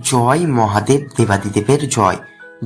জয় মহাদেব দেবাদিদেবের জয়।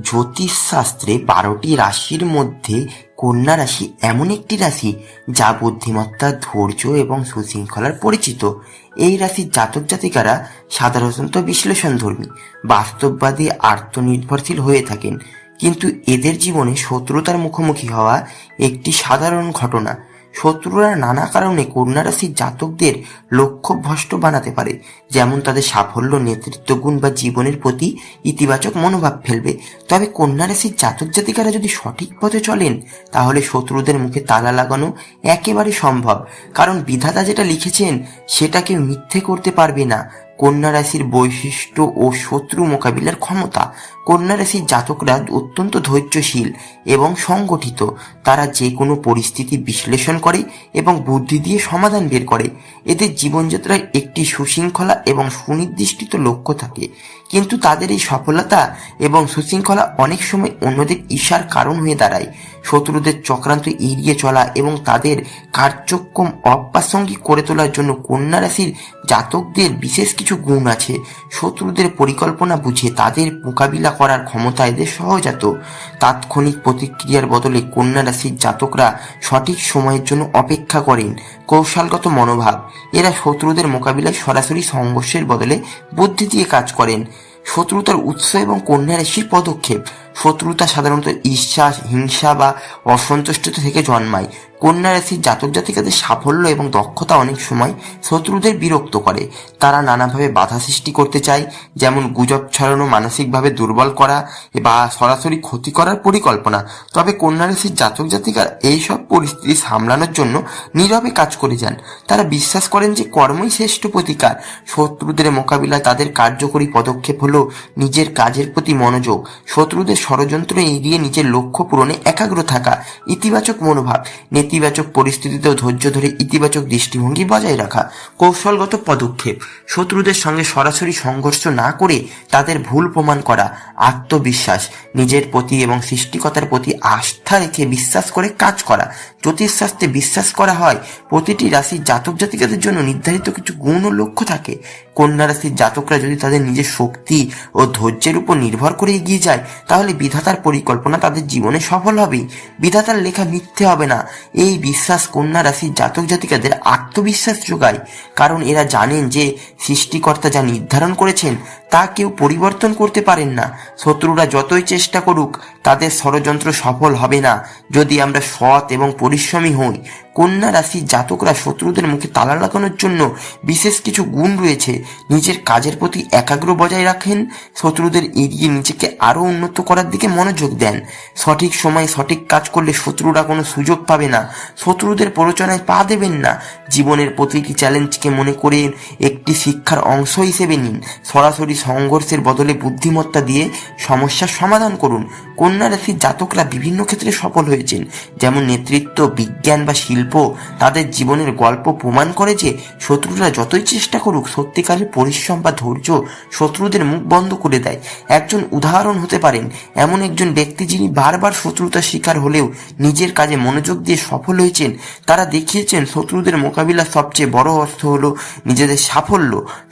জ্যোতিষশাস্ত্রে বারোটি রাশির মধ্যে কন্যা রাশি এমন একটি রাশি যা বুদ্ধিমত্তা, ধৈর্য এবং সুশৃঙ্খলার পরিচিত। এই রাশির জাতক জাতিকারা সাধারণত বিশ্লেষণধর্মী বাস্তববাদী আত্মনির্ভরশীল হয়ে থাকেন। কিন্তু এদের জীবনে শত্রুতার মুখোমুখি হওয়া একটি সাধারণ ঘটনা। শত্রুরা নানা কারণে কন্যা রাশির জাতকদের লক্ষ্য ভ্রষ্ট বানাতে পারে, যেমন তাদের সাফল্য নেতৃত্ব গুণ বা জীবনের প্রতি ইতিবাচক মনোভাব ফেলবে। তবে কন্যা রাশির জাতক জাতিকারা যদি সঠিক পথে চলেন, তাহলে শত্রুদের মুখে তালা লাগানো একেবারে সম্ভব। কারণ বিধাতা যেটা লিখেছেন সেটা কেউ মিথ্যে করতে পারবে না। কন্যা রাশির বৈশিষ্ট্য ও শত্রু মোকাবিলার ক্ষমতা। কন্যা রাশির জাতকরা অত্যন্ত ধৈর্যশীল এবং সংগঠিত। তারা যে কোনো পরিস্থিতি বিশ্লেষণ করে এবং বুদ্ধি দিয়ে সমাধান বের করে। এদের জীবনযাত্রায় একটি সুশৃঙ্খলা এবং সুনির্দিষ্ট লক্ষ্য থাকে। কিন্তু তাদের এই সফলতা এবং সুশৃঙ্খলা অনেক সময় অন্যদের ঈর্ষার কারণ হয়ে দাঁড়ায়। শত্রুদের চক্রান্ত এড়িয়ে চলা এবং তাদের কার্যক্রম অপ্রাসঙ্গিক করে তোলার জন্য কন্যা রাশির জাতকদের বিশেষ কিছু গুণ আছে। শত্রুদের পরিকল্পনা বুঝে তাদের মোকাবিলা করার ক্ষমতা এদের সহজাত। তাৎক্ষণিক প্রতিক্রিয়ার বদলে কন্যা রাশির জাতকরা সঠিক সময়ের জন্য অপেক্ষা করেন। কৌশলগত মনোভাব। এরা শত্রুদের মোকাবিলায় সরাসরি সংঘর্ষের বদলে বুদ্ধি দিয়ে কাজ করেন। শত্রুতার উৎস এবং কন্যা রাশির পদক্ষেপ। শত্রুতা সাধারণত ঈর্ষা হিংসা বা অসন্তুষ্টতা থেকে জন্মায়। কন্যা রাশির জাতক জাতিকাদের সাফল্য এবং দক্ষতা অনেক সময় শত্রুদের বিরক্ত করে। তারা নানাভাবে বাধা সৃষ্টি করতে চায়, যেমন গুজব ছড়ানো, মানসিকভাবে দুর্বল করা বা সরাসরি ক্ষতি করার পরিকল্পনা। তবে কন্যা রাশির জাতক জাতিকার এইসব পরিস্থিতি সামলানোর জন্য নীরবে কাজ করে যান। তারা বিশ্বাস করেন যে কর্মই শ্রেষ্ঠ প্রতিকার। শত্রুদের মোকাবিলায় তাদের কার্যকরী পদক্ষেপ হলো নিজের কাজের প্রতি মনোযোগ। শত্রুদের ষড়যন্ত্র এড়িয়ে নিজের লক্ষ্য পূরণে একাগ্র থাকা ইতিবাচক মনোভাব, নেতিবাচক পরিস্থিতিতেও ধৈর্য ধরে ইতিবাচক দৃষ্টিভঙ্গি বজায় রাখা, কৌশলগত পদক্ষেপ, শত্রুদের সঙ্গে সরাসরি সংঘর্ষ না করে তাদের ভুল প্রমাণ করা, আত্মবিশ্বাস, নিজের প্রতি এবং সৃষ্টিকতার প্রতি আস্থা রেখে বিশ্বাস করে কাজ করা, জ্যোতিষশাস্ত্রে বিশ্বাস করা হয় প্রতিটি রাশির জাতক জাতিকাদের জন্য নির্ধারিত কিছু গুণ ও লক্ষ্য থাকে। কন্যা রাশির জাতকরা যদি তাদের নিজের শক্তি ও ধৈর্যের উপর নির্ভর করে এগিয়ে যায়, তাহলে বিধাতার পরিকল্পনা তাদের জীবনে সফল হবেই বিধাতার লেখা মিথ্যে হবে না। এই বিশ্বাস কন্যা রাশির জাতক জাতিকাদের আত্মবিশ্বাস যোগায়। কারণ এরা জানেন যে সৃষ্টিকর্তা যা নির্ধারণ করেছেন, তা কেউ পরিবর্তন করতে পারেন না। শত্রুরা যতই চেষ্টা করুক তাদের ষড়যন্ত্র সফল হবে না। যদি আমরা সৎ এবং পরিশ্রমী হই, কন্যা রাশির জাতকরা শত্রুদের মুখে তালা লাগানোর জন্য বিশেষ কিছু গুণ রয়েছে। নিজের কাজের প্রতি একাগ্র বজায় রাখেন। শত্রুদের এড়িয়ে নিজেকে আরও উন্নত করার দিকে মনোযোগ দেন। সঠিক সময়ে সঠিক কাজ করলে শত্রুরা কোনো সুযোগ পাবে না। শত্রুদের প্ররোচনায় পা দেবেন না। জীবনের প্রতিটি চ্যালেঞ্জকে মনে করে একটি শিক্ষার অংশ হিসেবে নিন। সরাসরি সংঘর্ষের বদলে বুদ্ধিমত্তা দিয়ে সমস্যার সমাধান করুন। কন্যা রাশির জাতকরা বিভিন্ন ক্ষেত্রে সফল হয়েছেন। যেমন নেতৃত্ব, বিজ্ঞান বা শিল্প। তাদের জীবনের গল্প প্রমাণ করে যে শত্রুরা যতই চেষ্টা করুক, সত্যিকারের পরিশ্রম বা ধৈর্য শত্রুদের মুখ বন্ধ করে দেয়। একজন উদাহরণ হতে পারেন, এমন একজন ব্যক্তি যিনি বারবার শত্রুতার শিকার হলেও নিজের কাজে মনোযোগ দিয়ে সফল হয়েছেন। তারা দেখিয়েছেন, শত্রুদের মোকাবিলা সবচেয়ে বড় অর্থ হলো নিজেদের সাফল্য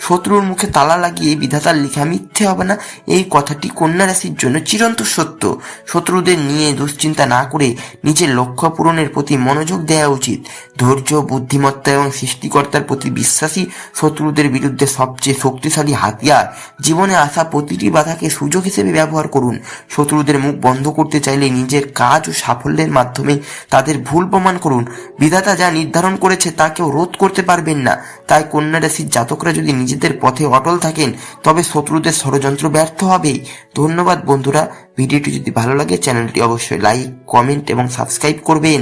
শত্রুর মুখে তালা লাগিয়ে বিধাতার লেখা মিথ্যে হবে না। এই কথাটি কন্যা রাশির জন্য চিরন্ত সত্য। শত্রুদের নিয়ে দুশ্চিন্তা না করে নিজের লক্ষ্য পূরণের প্রতি মনোযোগ দেওয়া উচিত। ধৈর্য, বুদ্ধিমত্তা এবং সৃষ্টিকর্তার প্রতি বিশ্বাসী শত্রুদের বিরুদ্ধে সবচেয়ে শক্তিশালী হাতিয়ার। জীবনে আসা প্রতিটি বাধাকে সুযোগ হিসেবে ব্যবহার করুন। শত্রুদের মুখ বন্ধ করতে চাইলে নিজের কাজ ও সাফল্যের মাধ্যমে তাদের ভুল প্রমাণ করুন। বিধাতা যা নির্ধারণ করেছে তা কেউ রোধ করতে পারবেন না। তাই কন্যা রাশির জাতকরা যদি নিজেদের পথে অটল থাকেন, তবে শত্রুদের ষড়যন্ত্র ব্যর্থ হবেই। ধন্যবাদ বন্ধুরা। ভিডিওটি যদি ভালো লাগে, চ্যানেলটি অবশ্যই লাইক, কমেন্ট এবং সাবস্ক্রাইব করবেন।